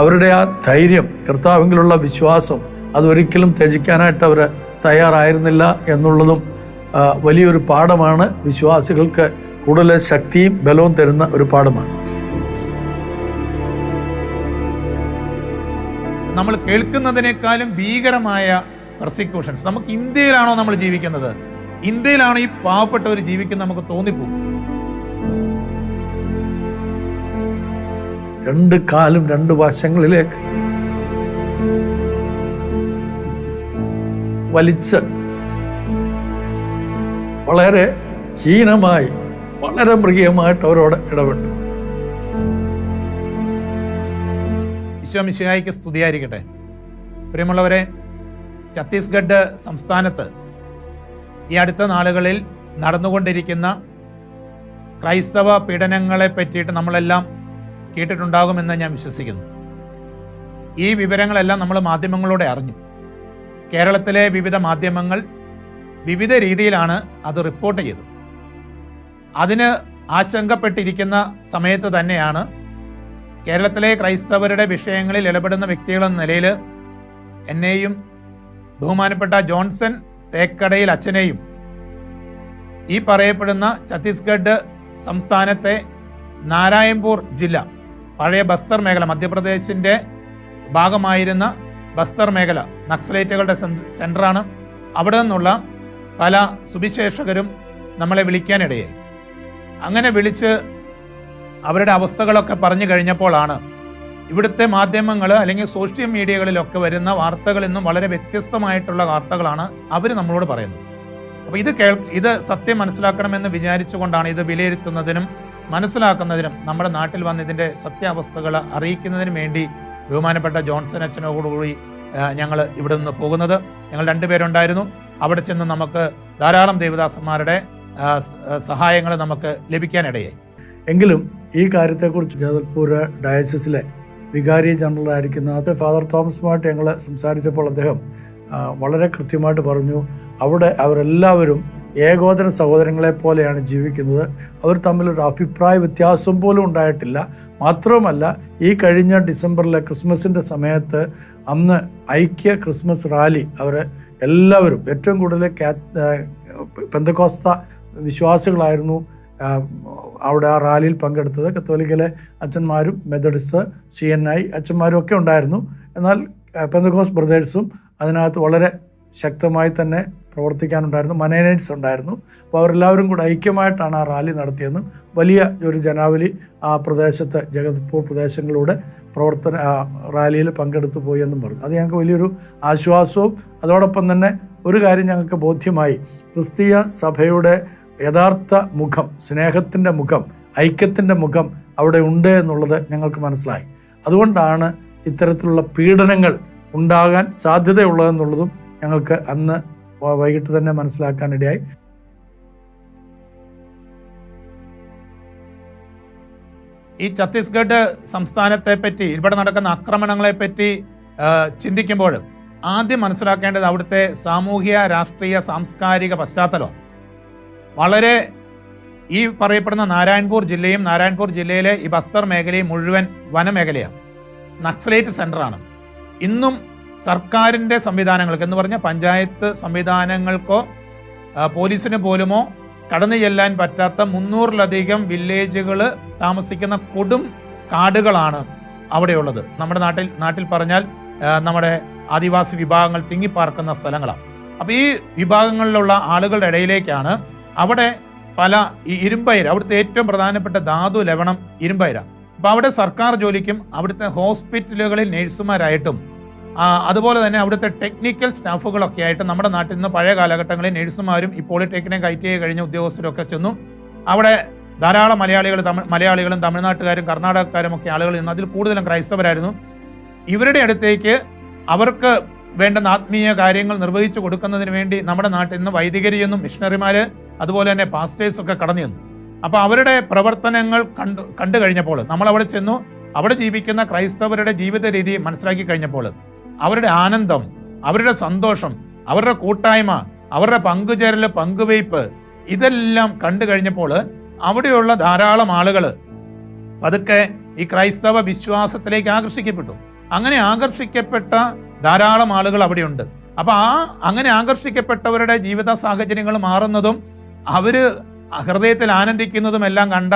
അവരുടെ ആ ധൈര്യം കർത്താവിലുള്ള വിശ്വാസം അതൊരിക്കലും ത്യജിക്കാനായിട്ട് അവർ തയ്യാറായിരുന്നില്ല എന്നുള്ളതും വലിയൊരു പാഠമാണ്. വിശ്വാസികൾക്ക് കൂടുതൽ ശക്തിയും ബലവും തരുന്ന ഒരു പാഠമാണ്. നമ്മൾ കേൾക്കുന്നതിനേക്കാളും ഭീകരമായ പ്രോസിക്യൂഷൻസ് നമുക്ക് ഇന്ത്യയിലാണോ നമ്മൾ ജീവിക്കുന്നത്? ഇന്ത്യയിലാണോ ഈ പാവപ്പെട്ടവർ ജീവിക്കുന്നത്? നമുക്ക് തോന്നിപ്പോകും. രണ്ട് കാലും രണ്ട് വശങ്ങളിലേക്ക് വലിച്ച് വളരെ ഹീനമായി വളരെ മൃഗീയമായിട്ട് അവരോട് ഇടപെട്ടു. ഈശോ മിശിഹായിക്ക് സ്തുതിയായിരിക്കട്ടെ. പ്രിയമുള്ളവരെ ഛത്തീസ്ഗഡ് സംസ്ഥാനത്ത് ഈ അടുത്ത നാളുകളിൽ നടന്നുകൊണ്ടിരിക്കുന്ന ക്രൈസ്തവ പീഡനങ്ങളെ പറ്റിയിട്ട് നമ്മളെല്ലാം കേട്ടിട്ടുണ്ടാകുമെന്ന് ഞാൻ വിശ്വസിക്കുന്നു. ഈ വിവരങ്ങളെല്ലാം നമ്മൾ മാധ്യമങ്ങളിലൂടെ അറിഞ്ഞു. കേരളത്തിലെ വിവിധ മാധ്യമങ്ങൾ വിവിധ രീതിയിലാണ് അത് റിപ്പോർട്ട് ചെയ്തത്. അതിന് ആശങ്കപ്പെട്ടിരിക്കുന്ന സമയത്ത് തന്നെയാണ് കേരളത്തിലെ ക്രൈസ്തവരുടെ വിഷയങ്ങളിൽ ഇടപെടുന്ന വ്യക്തികളെന്ന നിലയിൽ എന്നെയും ബഹുമാനപ്പെട്ട ജോൺസൺ തേക്കടയിൽ അച്ഛനെയും ഈ പറയപ്പെടുന്ന ഛത്തീസ്ഗഡ് സംസ്ഥാനത്തെ നാരായൺപൂർ ജില്ല പഴയ ബസ്തർ മേഖല മധ്യപ്രദേശിന്റെ ഭാഗമായിരുന്ന ബസ്തർ മേഖല നക്സലേറ്റുകളുടെ സെൻ- സെന്ററാണ് അവിടെ നിന്നുള്ള പല സുവിശേഷകരും നമ്മളെ വിളിക്കാനിടയായി. അങ്ങനെ വിളിച്ച് അവരുടെ അവസ്ഥകളൊക്കെ പറഞ്ഞു കഴിഞ്ഞപ്പോഴാണ് ഇവിടുത്തെ മാധ്യമങ്ങൾ അല്ലെങ്കിൽ സോഷ്യൽ മീഡിയകളിലൊക്കെ വരുന്ന വാർത്തകളിൽ നിന്നും വളരെ വ്യത്യസ്തമായിട്ടുള്ള വാർത്തകളാണ് അവർ നമ്മളോട് പറയുന്നത്. അപ്പോൾ ഇത് കേൾ ഇത് സത്യം മനസ്സിലാക്കണമെന്ന് വിചാരിച്ചുകൊണ്ടാണ് ഇത് വിലയിരുത്തുന്നതിനും മനസ്സിലാക്കുന്നതിനും നമ്മുടെ നാട്ടിൽ വന്ന് ഇതിന്റെ സത്യാവസ്ഥകൾ അറിയിക്കുന്നതിനും വേണ്ടി ബഹുമാനപ്പെട്ട ജോൺസൺ അച്ഛനോടുകൂടി ഞങ്ങൾ ഇവിടെ നിന്ന് പോകുന്നത്. ഞങ്ങൾ രണ്ടുപേരുണ്ടായിരുന്നു അവിടെ ചെന്ന് നമുക്ക് ധാരാളം ദേവദാസന്മാരുടെ സഹായങ്ങൾ നമുക്ക് ലഭിക്കാനിടയായി. എങ്കിലും ഈ കാര്യത്തെക്കുറിച്ച് ജാദൽപൂർ ഡയസിസിലെ വികാരി ജനറൽ ആയിരിക്കുന്ന അത് ഫാദർ തോമസുമായിട്ട് ഞങ്ങൾ സംസാരിച്ചപ്പോൾ അദ്ദേഹം വളരെ കൃത്യമായിട്ട് പറഞ്ഞു. അവിടെ അവരെല്ലാവരും ഏകോദര സഹോദരങ്ങളെ പോലെയാണ് ജീവിക്കുന്നത്. അവർ തമ്മിലൊരു അഭിപ്രായ വ്യത്യാസം പോലും ഉണ്ടായിട്ടില്ല. മാത്രവുമല്ല ഈ കഴിഞ്ഞ ഡിസംബറിലെ ക്രിസ്മസിന്റെ സമയത്ത് അന്ന് ഐക്യ ക്രിസ്മസ് റാലി അവർ എല്ലാവരും ഏറ്റവും കൂടുതൽ പെന്തകോസ്ത വിശ്വാസികളായിരുന്നു അവിടെ ആ റാലിയിൽ പങ്കെടുത്തത്. കത്തോലിക്കലെ അച്ഛന്മാരും മെത്തഡിസ്റ്റ് സി എൻ ഐ അച്ഛന്മാരും ഒക്കെ ഉണ്ടായിരുന്നു. എന്നാൽ പെന്തകോസ് ബ്രദേഴ്സും അതിനകത്ത് വളരെ ശക്തമായി തന്നെ പ്രവർത്തിക്കാനുണ്ടായിരുന്നു മനേനേറ്റ്സ് ഉണ്ടായിരുന്നു. അപ്പോൾ അവരെല്ലാവരും കൂടെ ഐക്യമായിട്ടാണ് ആ റാലി നടത്തിയതെന്നും വലിയ ഒരു ജനാവലി ആ പ്രദേശത്ത് ജഗത്പൂർ പ്രദേശങ്ങളിലൂടെ പ്രവർത്തന റാലിയിൽ പങ്കെടുത്തു പോയി എന്നും പറഞ്ഞു. അത് ഞങ്ങൾക്ക് വലിയൊരു ആശ്വാസവും അതോടൊപ്പം തന്നെ ഒരു കാര്യം ഞങ്ങൾക്ക് ബോധ്യമായി. ക്രിസ്തീയ സഭയുടെ യഥാർത്ഥ മുഖം സ്നേഹത്തിന്റെ മുഖം ഐക്യത്തിന്റെ മുഖം അവിടെ ഉണ്ട് എന്നുള്ളത് ഞങ്ങൾക്ക് മനസ്സിലായി. അതുകൊണ്ടാണ് ഇത്തരത്തിലുള്ള പീഡനങ്ങൾ ഉണ്ടാകാൻ സാധ്യതയുള്ളതെന്നുള്ളതും ഞങ്ങൾക്ക് അന്ന് വൈകിട്ട് തന്നെ മനസ്സിലാക്കാനിടയായി ഈ ഛത്തീസ്ഗഡ് സംസ്ഥാനത്തെ പറ്റി ഇവിടെ നടക്കുന്ന ആക്രമണങ്ങളെ പറ്റി ചിന്തിക്കുമ്പോൾ ആദ്യം മനസ്സിലാക്കേണ്ടത് അവിടുത്തെ സാമൂഹ്യ രാഷ്ട്രീയ സാംസ്കാരിക പശ്ചാത്തലം. വളരെ ഈ പറയപ്പെടുന്ന നാരായൺപൂർ ജില്ലയും നാരായൺപൂർ ജില്ലയിലെ ഈ ബസ്തർ മേഖലയും മുഴുവൻ വനമേഖലയാണ്. നക്സലേറ്റ് സെന്ററാണ് ഇന്നും സർക്കാരിന്റെ സംവിധാനങ്ങൾക്ക് എന്ന് പറഞ്ഞാൽ പഞ്ചായത്ത് സംവിധാനങ്ങൾക്കോ പോലീസിന് പോലുമോ കടന്നു ചെല്ലാൻ പറ്റാത്ത മുന്നൂറിലധികം വില്ലേജുകൾ താമസിക്കുന്ന കൊടും കാടുകളാണ് അവിടെയുള്ളത്. നമ്മുടെ നാട്ടിൽ നാട്ടിൽ പറഞ്ഞാൽ നമ്മുടെ ആദിവാസി വിഭാഗങ്ങൾ തിങ്ങിപ്പാർക്കുന്ന സ്ഥലങ്ങളാണ്. അപ്പോൾ ഈ വിഭാഗങ്ങളിലുള്ള ആളുകളുടെ ഇടയിലേക്കാണ് അവിടെ പല ഈ ഇരുമ്പയിര അവിടുത്തെ ഏറ്റവും പ്രധാനപ്പെട്ട ധാതു ലവണം ഇരുമ്പയിര അപ്പോൾ അവിടെ സർക്കാർ ജോലിക്കും അവിടുത്തെ ഹോസ്പിറ്റലുകളിൽ നഴ്സുമാരായിട്ടും അതുപോലെ തന്നെ അവിടുത്തെ ടെക്നിക്കൽ സ്റ്റാഫുകളൊക്കെ ആയിട്ട് നമ്മുടെ നാട്ടിൽ നിന്ന് പഴയ കാലഘട്ടങ്ങളിൽ നഴ്സുമാരും ഈ പോളിടെക്നിക് ഐ ടി ഐ കഴിഞ്ഞ ഉദ്യോഗസ്ഥരൊക്കെ ചെന്നു. അവിടെ ധാരാളം മലയാളികൾ തമിഴ് മലയാളികളും തമിഴ്നാട്ടുകാരും കർണാടകക്കാരും ഒക്കെ ആളുകൾ നിന്ന് അതിൽ കൂടുതലും ക്രൈസ്തവരായിരുന്നു. ഇവരുടെ അടുത്തേക്ക് അവർക്ക് വേണ്ടുന്ന ആത്മീയ കാര്യങ്ങൾ നിർവഹിച്ചു കൊടുക്കുന്നതിന് വേണ്ടി നമ്മുടെ നാട്ടിൽ നിന്ന് വൈദികരിയെന്നും മിഷണറിമാർ അതുപോലെ തന്നെ പാസ്റ്റേഴ്സ് ഒക്കെ കടന്നു ചെന്നു. അപ്പോൾ അവരുടെ പ്രവർത്തനങ്ങൾ കണ്ടു കണ്ടു കഴിഞ്ഞപ്പോൾ നമ്മൾ അവിടെ ചെന്നു അവിടെ ജീവിക്കുന്ന ക്രൈസ്തവരുടെ ജീവിത രീതി മനസ്സിലാക്കി കഴിഞ്ഞപ്പോൾ അവരുടെ ആനന്ദം അവരുടെ സന്തോഷം അവരുടെ കൂട്ടായ്മ അവരുടെ പങ്കുചേരൽ പങ്കുവയ്പ് ഇതെല്ലാം കണ്ടു കഴിഞ്ഞപ്പോൾ അവിടെയുള്ള ധാരാളം ആളുകൾ പതുക്കെ ഈ ക്രൈസ്തവ വിശ്വാസത്തിലേക്ക് ആകർഷിക്കപ്പെട്ടു. അങ്ങനെ ആകർഷിക്കപ്പെട്ട ധാരാളം ആളുകൾ അവിടെയുണ്ട്. അപ്പോൾ ആ അങ്ങനെ ആകർഷിക്കപ്പെട്ടവരുടെ ജീവിത സാഹചര്യങ്ങൾ മാറുന്നതും അവർ ഹൃദയത്തിൽ ആനന്ദിക്കുന്നതും എല്ലാം കണ്ട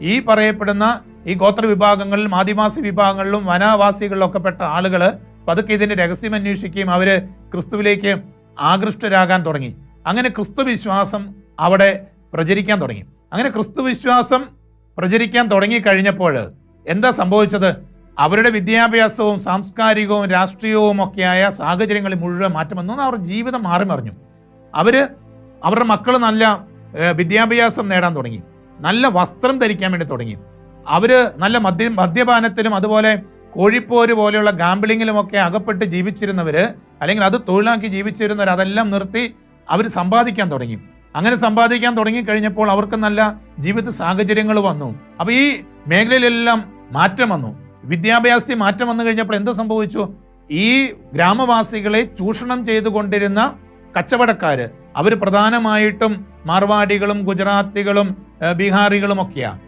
ഈ പറയപ്പെടുന്ന ഈ ഗോത്ര വിഭാഗങ്ങളിലും ആദിവാസി വിഭാഗങ്ങളിലും വനവാസികളിലൊക്കെ പെട്ട ആളുകൾ പതുക്കെ ഇതിന്റെ രഹസ്യം അന്വേഷിക്കുകയും അവർ ക്രിസ്തുവിലേക്ക് ആകൃഷ്ടരാകാൻ തുടങ്ങി. അങ്ങനെ ക്രിസ്തു വിശ്വാസം അവിടെ പ്രചരിക്കാൻ തുടങ്ങി. അങ്ങനെ ക്രിസ്തു വിശ്വാസം പ്രചരിക്കാൻ തുടങ്ങി കഴിഞ്ഞപ്പോൾ എന്താ സംഭവിച്ചത്? അവരുടെ വിദ്യാഭ്യാസവും സാംസ്കാരികവും രാഷ്ട്രീയവും ഒക്കെയായ സാഹചര്യങ്ങളിൽ മുഴുവൻ മാറ്റം വന്നു അവർ ജീവിതം മാറി മറിഞ്ഞു. അവർ അവരുടെ മക്കൾ നല്ല വിദ്യാഭ്യാസം നേടാൻ തുടങ്ങി. നല്ല വസ്ത്രം ധരിക്കാൻ വേണ്ടി തുടങ്ങി. അവർ നല്ല മദ്യ മദ്യപാനത്തിലും അതുപോലെ കോഴിപ്പോര് പോലെയുള്ള ഗാംബിളിങ്ങിലുമൊക്കെ അകപ്പെട്ട് ജീവിച്ചിരുന്നവർ അല്ലെങ്കിൽ അത് തൊഴിലാക്കി ജീവിച്ചിരുന്നവർ അതെല്ലാം നിർത്തി അവർ സമ്പാദിക്കാൻ തുടങ്ങി. അങ്ങനെ സമ്പാദിക്കാൻ തുടങ്ങി കഴിഞ്ഞപ്പോൾ അവർക്ക് നല്ല ജീവിത സാഹചര്യങ്ങൾ വന്നു. അപ്പോൾ ഈ മേഖലയിലെല്ലാം മാറ്റം വന്നു. വിദ്യാഭ്യാസത്തിൽ മാറ്റം വന്നു കഴിഞ്ഞപ്പോൾ എന്ത് സംഭവിച്ചു? ഈ ഗ്രാമവാസികളെ ചൂഷണം ചെയ്തുകൊണ്ടിരുന്ന കച്ചവടക്കാര് അവർ പ്രധാനമായിട്ടും മാർവാടികളും ഗുജറാത്തികളും ബീഹാറികളും ഒക്കെയാണ്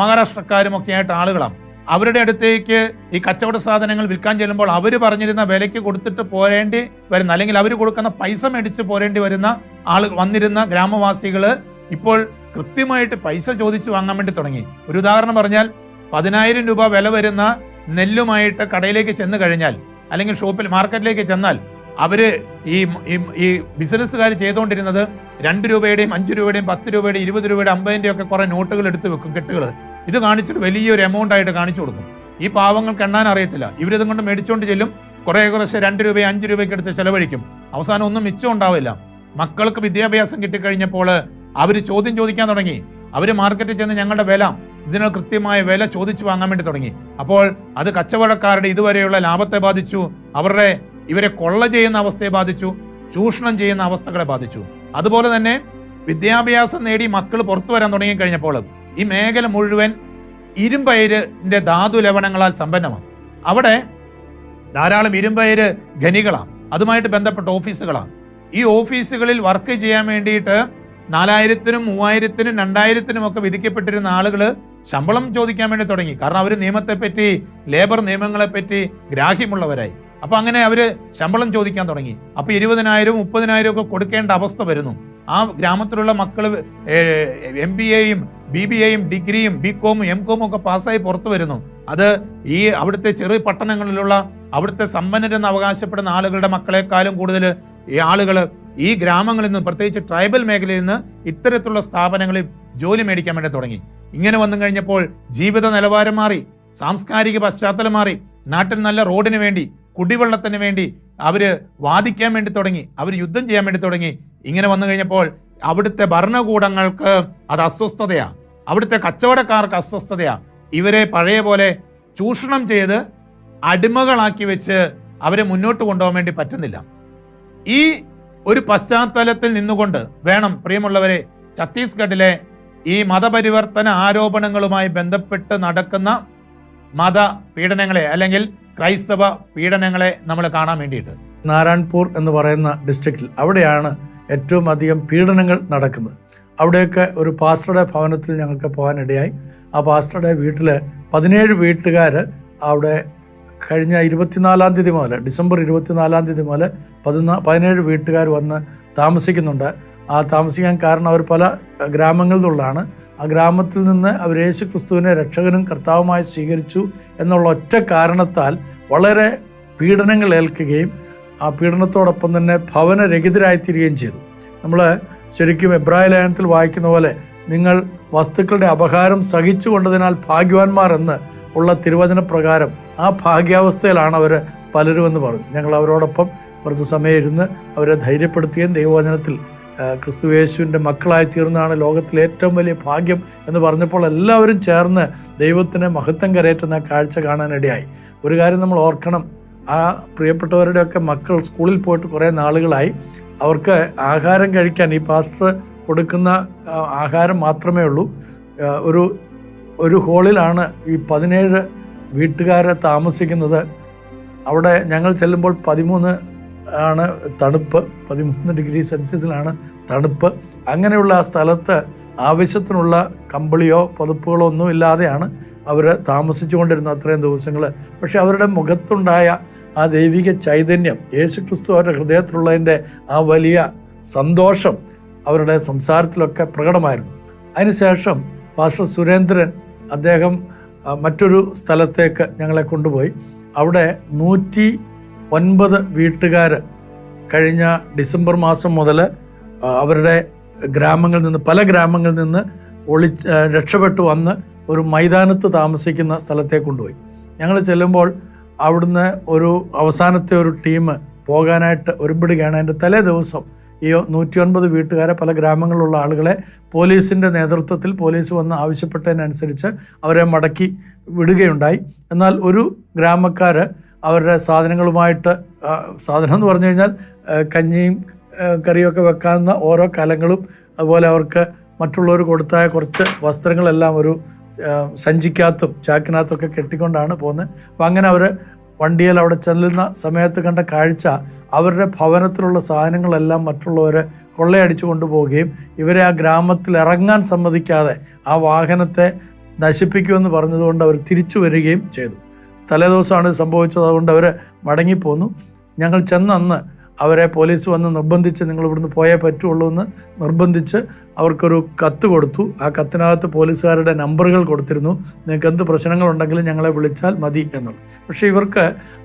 മഹാരാഷ്ട്രക്കാരും ഒക്കെ ആയിട്ട് ആളുകളാണ് അവരുടെ അടുത്തേക്ക് ഈ കച്ചവട സാധനങ്ങൾ വിൽക്കാൻ ചെല്ലുമ്പോൾ അവർ പറഞ്ഞിരുന്ന വിലയ്ക്ക് കൊടുത്തിട്ട് പോരേണ്ടി വരുന്ന അല്ലെങ്കിൽ അവർ കൊടുക്കുന്ന പൈസ മേടിച്ച് പോരേണ്ടി വരുന്ന ആൾ വന്നിരുന്ന ഗ്രാമവാസികൾ ഇപ്പോൾ കൃത്യമായിട്ട് പൈസ ചോദിച്ച് വാങ്ങാൻ വേണ്ടി തുടങ്ങി. ഒരു ഉദാഹരണം പറഞ്ഞാൽ പതിനായിരം രൂപ വില വരുന്ന നെല്ലുമായിട്ട് കടയിലേക്ക് ചെന്ന് കഴിഞ്ഞാൽ അല്ലെങ്കിൽ ഷോപ്പിൽ മാർക്കറ്റിലേക്ക് ചെന്നാൽ അവർ ഈ ഈ- ഈ ബിസിനസ്സുകാർ ചെയ്തുകൊണ്ടിരുന്നത് രണ്ട് രൂപയുടെയും അഞ്ച് രൂപയുടെയും പത്ത് രൂപയുടെയും ഇരുപത് രൂപയുടെ അമ്പതിന്റെയും ഒക്കെ കുറേ നോട്ടുകൾ എടുത്ത് വെക്കും കെട്ടുകൾ. ഇത് കാണിച്ചിട്ട് വലിയൊരു എമൗണ്ട് ആയിട്ട് കാണിച്ചു കൊടുക്കും. ഈ പാവങ്ങൾക്ക് എണ്ണാൻ അറിയത്തില്ല. ഇവരിതും കൊണ്ട് മേടിച്ചുകൊണ്ട് ചെല്ലും. കുറേ കുറച്ച് രണ്ട് രൂപ അഞ്ച് രൂപയ്ക്ക് എടുത്ത് ചെലവഴിക്കും. അവസാനം ഒന്നും മിച്ചം ഉണ്ടാവില്ല. മക്കൾക്ക് വിദ്യാഭ്യാസം കിട്ടിക്കഴിഞ്ഞപ്പോൾ അവർ ചോദ്യം ചോദിക്കാൻ തുടങ്ങി. അവർ മാർക്കറ്റിൽ ചെന്ന് ഞങ്ങളുടെ വില ഇതിന് കൃത്യമായ വില ചോദിച്ചു വാങ്ങാൻ വേണ്ടി തുടങ്ങി. അപ്പോൾ അത് കച്ചവടക്കാരുടെ ഇതുവരെയുള്ള ലാഭത്തെ ബാധിച്ചു. അവരുടെ ഇവരെ കൊള്ള ചെയ്യുന്ന അവസ്ഥയെ ബാധിച്ചു. ചൂഷണം ചെയ്യുന്ന അവസ്ഥകളെ ബാധിച്ചു. അതുപോലെ തന്നെ വിദ്യാഭ്യാസം നേടി മക്കൾ പുറത്തു വരാൻ തുടങ്ങി കഴിഞ്ഞപ്പോൾ ഈ മേഖല മുഴുവൻ ഇരുമ്പയിരിന്റെ ധാതു ലവണങ്ങളാൽ സമ്പന്നമാണ്. അവിടെ ധാരാളം ഇരുമ്പയിര് ഖനികളാണ്. അതുമായിട്ട് ബന്ധപ്പെട്ട ഓഫീസുകളാണ്. ഈ ഓഫീസുകളിൽ വർക്ക് ചെയ്യാൻ വേണ്ടിയിട്ട് നാലായിരത്തിനും മൂവായിരത്തിനും രണ്ടായിരത്തിനും ഒക്കെ വിധിക്കപ്പെട്ടിരുന്ന ആളുകൾ ശമ്പളം ചോദിക്കാൻ വേണ്ടി തുടങ്ങി. കാരണം അവർ നിയമത്തെപ്പറ്റി ലേബർ നിയമങ്ങളെപ്പറ്റി ഗ്രാഹ്യമുള്ളവരായി. അപ്പോൾ അങ്ങനെ അവർ ശമ്പളം ചോദിക്കാൻ തുടങ്ങി. അപ്പോൾ ഇരുപതിനായിരവും മുപ്പതിനായിരം ഒക്കെ കൊടുക്കേണ്ട അവസ്ഥ വരുന്നു. ആ ഗ്രാമത്തിലുള്ള മക്കൾ എം ബി എയും ബി ബി എയും ഡിഗ്രിയും ബി കോമും എം കോമും ഒക്കെ പാസ്സായി പുറത്തു വരുന്നു. അത് ഈ അവിടുത്തെ ചെറിയ പട്ടണങ്ങളിലുള്ള അവിടുത്തെ സമ്പന്നരെന്ന് അവകാശപ്പെടുന്ന ആളുകളുടെ മക്കളെക്കാളും കൂടുതൽ ഈ ആളുകൾ ഈ ഗ്രാമങ്ങളിൽ നിന്ന് പ്രത്യേകിച്ച് ട്രൈബൽ മേഖലയിൽ നിന്ന് ഇത്തരത്തിലുള്ള സ്ഥാപനങ്ങളിൽ ജോലി മേടിക്കാൻ വേണ്ടി തുടങ്ങി. ഇങ്ങനെ വന്നു കഴിഞ്ഞപ്പോൾ ജീവിത നിലവാരം മാറി സാംസ്കാരിക പശ്ചാത്തലം മാറി നാട്ടിൽ നല്ല റോഡിന് വേണ്ടി കുടിവെള്ളത്തിന് വേണ്ടി അവർ വാദിക്കാൻ വേണ്ടി തുടങ്ങി അവർ യുദ്ധം ചെയ്യാൻ വേണ്ടി തുടങ്ങി. ഇങ്ങനെ വന്നു കഴിഞ്ഞപ്പോൾ അവിടുത്തെ ഭരണകൂടങ്ങൾക്ക് അത് അസ്വസ്ഥതയാണ് അവിടുത്തെ കച്ചവടക്കാർക്ക് അസ്വസ്ഥതയാണ് ഇവരെ പഴയ പോലെ ചൂഷണം ചെയ്ത് അടിമകളാക്കി വെച്ച് അവരെ മുന്നോട്ട് കൊണ്ടുപോകാൻ വേണ്ടി പറ്റുന്നില്ല. ഈ ഒരു പശ്ചാത്തലത്തിൽ നിന്നുകൊണ്ട് വേണം പ്രിയമുള്ളവരെ ഛത്തീസ്ഗഡിലെ ഈ മതപരിവർത്തന ആരോപണങ്ങളുമായി ബന്ധപ്പെട്ട് നടക്കുന്ന മത പീഡനങ്ങളെ അല്ലെങ്കിൽ ക്രൈസ്തവ പീഡനങ്ങളെ നമ്മൾ കാണാൻ വേണ്ടിയിട്ട്. നാരായൺപൂർ എന്ന് പറയുന്ന ഡിസ്ട്രിക്റ്റിൽ അവിടെയാണ് ഏറ്റവും അധികം പീഡനങ്ങൾ നടക്കുന്നത്. അവിടെയൊക്കെ ഒരു പാസ്റ്ററുടെ ഭവനത്തിൽ ഞങ്ങൾക്ക് പോകാനിടയായി. ആ പാസ്റ്ററുടെ വീട്ടിൽ പതിനേഴ് വീട്ടുകാർ അവിടെ കഴിഞ്ഞ ഇരുപത്തിനാലാം തീയതി മുതൽ ഡിസംബർ ഇരുപത്തിനാലാം തീയതി മുതൽ പതിനാ പതിനേഴ് വീട്ടുകാർ വന്ന് താമസിക്കുന്നുണ്ട്. ആ താമസിക്കാൻ കാരണം അവർ പല ഗ്രാമങ്ങളിൽ നിന്നുള്ളതാണ് ആ ഗ്രാമത്തിൽ നിന്ന് അവർ യേശു ക്രിസ്തുവിനെ രക്ഷകനും കർത്താവുമായി സ്വീകരിച്ചു എന്നുള്ള ഒറ്റ കാരണത്താൽ വളരെ പീഡനങ്ങൾ ഏൽക്കുകയും ആ പീഡനത്തോടൊപ്പം തന്നെ ഭവനരഹിതരായിത്തീരുകയും ചെയ്തു. നമ്മൾ ശരിക്കും എബ്രാഹിം ലേഖനത്തിൽ വായിക്കുന്ന പോലെ നിങ്ങൾ വസ്തുക്കളുടെ അപഹാരം സഹിച്ചു കൊണ്ടതിനാൽ ഭാഗ്യവാന്മാർ എന്ന് ഉള്ള തിരുവചന പ്രകാരം ആ ഭാഗ്യാവസ്ഥയിലാണ് അവർ പലരും എന്ന് പറഞ്ഞു. ഞങ്ങൾ അവരോടൊപ്പം കുറച്ച് സമയം ഇരുന്ന് അവരെ ധൈര്യപ്പെടുത്തുകയും ദൈവവചനത്തിൽ ക്രിസ്തു യേശുവിന്റെ മക്കളായി തീർന്നതാണ് ലോകത്തിലെ ഏറ്റവും വലിയ ഭാഗ്യം എന്ന് പറഞ്ഞപ്പോൾ എല്ലാവരും ചേർന്ന് ദൈവത്തിന് മഹത്വം കരയറ്റുന്ന കാഴ്ച കാണാനിടയായി. ഒരു കാര്യം നമ്മൾ ഓർക്കണം. ആ പ്രിയപ്പെട്ടവരുടെയൊക്കെ മക്കൾ സ്കൂളിൽ പോയിട്ട് കുറേ നാളുകളായി. അവർക്ക് ആഹാരം കഴിക്കാൻ ഈ പാസ്റ്റർ കൊടുക്കുന്ന ആഹാരം മാത്രമേ ഉള്ളൂ. ഒരു ഒരു ഹോളിലാണ് ഈ പതിനേഴ് വീട്ടുകാരെ താമസിക്കുന്നത്. അവിടെ ഞങ്ങൾ ചെല്ലുമ്പോൾ പതിമൂന്ന് ആണ് തണുപ്പ്. പതിമൂന്ന് ഡിഗ്രി സെൽഷ്യസിലാണ് തണുപ്പ്. അങ്ങനെയുള്ള ആ സ്ഥലത്ത് ആവശ്യത്തിനുള്ള കമ്പിളിയോ പുതപ്പുകളോ ഒന്നും ഇല്ലാതെയാണ് അവർ താമസിച്ചുകൊണ്ടിരുന്നത് അത്രയും ദിവസങ്ങൾ പക്ഷെ അവരുടെ മുഖത്തുണ്ടായ ആ ദൈവിക ചൈതന്യം യേശു ക്രിസ്തു അവരുടെ ഹൃദയത്തിലുള്ളതിന്റെ ആ വലിയ സന്തോഷം അവരുടെ സംസാരത്തിലൊക്കെ പ്രകടമായിരുന്നു. അതിനുശേഷം പാസ്റ്റർ സുരേന്ദ്രൻ അദ്ദേഹം മറ്റൊരു സ്ഥലത്തേക്ക് ഞങ്ങളെ കൊണ്ടുപോയി. അവിടെ നൂറ്റി ഒൻപത് വീട്ടുകാർ കഴിഞ്ഞ ഡിസംബർ മാസം മുതൽ അവരുടെ ഗ്രാമങ്ങളിൽ നിന്ന് പല ഗ്രാമങ്ങളിൽ നിന്ന് ഒളി രക്ഷപ്പെട്ടു വന്ന് ഒരു മൈതാനത്ത് താമസിക്കുന്ന സ്ഥലത്തേക്ക് കൊണ്ടുപോയി. ഞങ്ങൾ ചെല്ലുമ്പോൾ അവിടുന്ന് ഒരു അവസാനത്തെ ഒരു ടീം പോകാനായിട്ട് ഒരുപിടുകയാണ്. അതിന്റെ തലേ ദിവസം ഈ നൂറ്റി ഒൻപത് വീട്ടുകാരെ പല ഗ്രാമങ്ങളിലുള്ള ആളുകളെ പോലീസിന്റെ നേതൃത്വത്തിൽ പോലീസ് വന്ന് ആവശ്യപ്പെട്ടതിനനുസരിച്ച് അവരെ മടക്കി വിടുകയുണ്ടായി. എന്നാൽ ഒരു ഗ്രാമക്കാർ അവരുടെ സാധനങ്ങളുമായിട്ട് സാധനം എന്ന് പറഞ്ഞു കഴിഞ്ഞാൽ കഞ്ഞിയും കറിയൊക്കെ വെക്കാവുന്ന ഓരോ കലങ്ങളും അതുപോലെ അവർക്ക് മറ്റുള്ളവർ കൊടുത്തായ കുറച്ച് വസ്ത്രങ്ങളെല്ലാം ഒരു സഞ്ചിക്കകത്തും ചാക്കിനകത്തൊക്കെ കെട്ടിക്കൊണ്ടാണ് പോകുന്നത്. അപ്പം അങ്ങനെ അവർ വണ്ടിയിൽ അവിടെ ചെല്ലുന്ന സമയത്ത് കണ്ട കാഴ്ച അവരുടെ ഭവനത്തിലുള്ള സാധനങ്ങളെല്ലാം മറ്റുള്ളവരെ കൊള്ളയടിച്ചു കൊണ്ടുപോവുകയും ഇവരെ ആ ഗ്രാമത്തിൽ ഇറങ്ങാൻ സമ്മതിക്കാതെ ആ വാഹനത്തെ നശിപ്പിക്കുമെന്ന് പറഞ്ഞതുകൊണ്ട് അവർ തിരിച്ചു വരികയും ചെയ്തു. തലേദിവസമാണ് ഇത് സംഭവിച്ചത്. അതുകൊണ്ട് അവർ മടങ്ങിപ്പോന്നു. ഞങ്ങൾ ചെന്നന്ന് അവരെ പോലീസ് വന്ന് നിർബന്ധിച്ച് നിങ്ങൾ ഇവിടുന്ന് പോയേ പറ്റുള്ളൂ എന്ന് നിർബന്ധിച്ച് അവർക്കൊരു കത്ത് കൊടുത്തു. ആ കത്തിനകത്ത് പോലീസുകാരുടെ നമ്പറുകൾ കൊടുത്തിരുന്നു. നിങ്ങൾക്ക് എന്ത് പ്രശ്നങ്ങളുണ്ടെങ്കിലും ഞങ്ങളെ വിളിച്ചാൽ മതി എന്നുള്ളത് പക്ഷേ ഇവർക്ക്